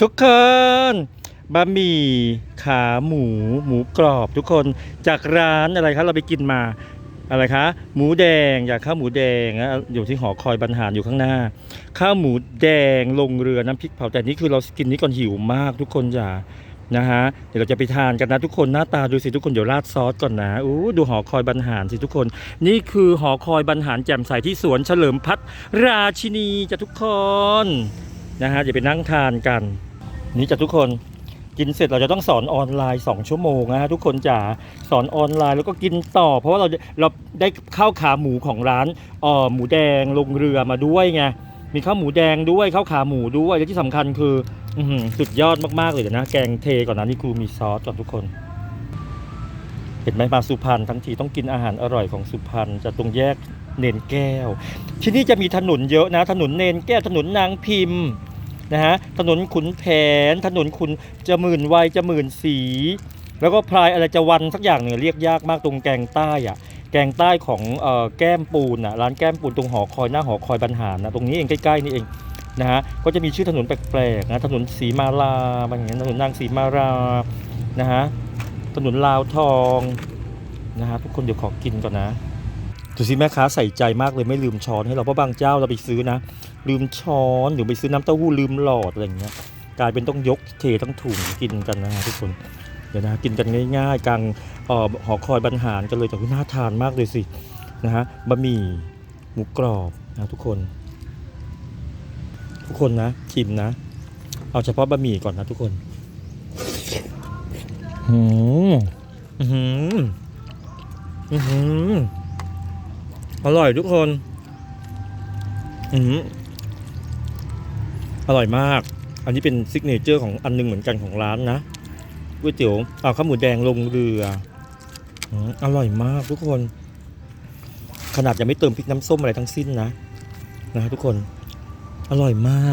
ทุกคนบะหมี่ขาหมูหมูกรอบทุกคนจากร้านอะไรคะเราไปกินมาอะไรคะ หมูแดงอยากข้าวหมูแดงนะอยู่ที่หอคอยบรรหารอยู่ข้างหน้า ข้าวหมูแดงลงเรือน้ำพริกเผาแต่นี่คือเรากินนี้ก่อนหิวมากทุกคนอย่านะฮะเดี๋ยวเราจะไปทานกันนะทุกคนหน้าตาดูสิทุกคนเดี๋ยวราดซอสก่อนนะอู้ดูหอคอยบรรหารสิทุกคน นี่คือหอคอยบรรหารแจ่มใสที่สวนเฉลิมพัฒราชินีจะทุกคนนะฮะเดี๋ยวไปนั่งทานกัน นี่จะทุกคนกินเสร็จเราจะต้องสอนออนไลน์ 2 ชั่วโมงนะฮะทุกคนจ๋าสอนออนไลน์แล้วก็กินต่อ เพราะว่าเราเราได้ข้าวขาหมูของร้านเอ่อหมูแดงลงเรือมาด้วยไงมีข้าวหมูแดงด้วยข้าวขาหมูด้วยและที่สำคัญคืออสุดยอดมากๆเลยนะ แกงเทก่อนนะนี่คือมีซอสก่อนทุกคน เห็นไหมมาสุพรรณทั้งทีต้องกินอาหารอร่อยของสุพรรณจะตรงแยกเนนแก้ว ที่นี่จะมีถนนเยอะนะ ถนนเนนแก้วถนนนางพิมพ์ นะฮะถนนขุนแผน ถนนขุนจะหมื่นวัยจะหมื่นสี แล้วก็พลายอะไรจะวันสักอย่างหนึ่งเรียกยากมากตรงแกงใต้อะแกงใต้ของออแก้มปูนอะร้านแก้มปูนตรงหอคอยหน้าหอคอยบรรหารนะตรงนี้เองใกล้ๆนี่เองนะฮะก็จะมีชื่อถนนแปลกๆนะถนนสีมาลาบางอย่างถนนนางสีมารานะฮะถนนลาวทองนะฮะทุกคนเดี๋ยวขอกินก่อนนะ ดูสิแม่ค้าใส่ใจมากเลยไม่ลืมช้อนให้เราเพราะบางเจ้าเราไปซื้อนะ ลืมช้อนหรือไปซื้อน้ำเต้าหู้ลืมหลอดอะไรอย่างเงี้ยกลายเป็นต้องยกเททั้งถุงกินกันนะทุกคนเดี๋ยวนะกินกันง่ายๆกลางอ่อหอคอยบรรหารกันเลยแต่ว่าน่าทานมากเลยสินะฮะบะหมี่หมูกรอบนะทุกคน ทุกคนนะชิมนะ เอาเฉพาะบะหมี่ก่อนนะทุกคนหืมอื้อหืออื้อหือ อร่อยทุกคน อือหือร่อยมาก อันนี้เป็นซิกเนเจอร์ของอันหนึงเหมือนกันของร้านนะก๋วยเตี๋ยวเอาข้าวหมูแดงลงเรืออืมอร่อยมากทุกคน ขนาดยังไม่เติมพริกน้ำส้มอะไรทั้งสิ้นนะ นะทุกคน อร่อยมาก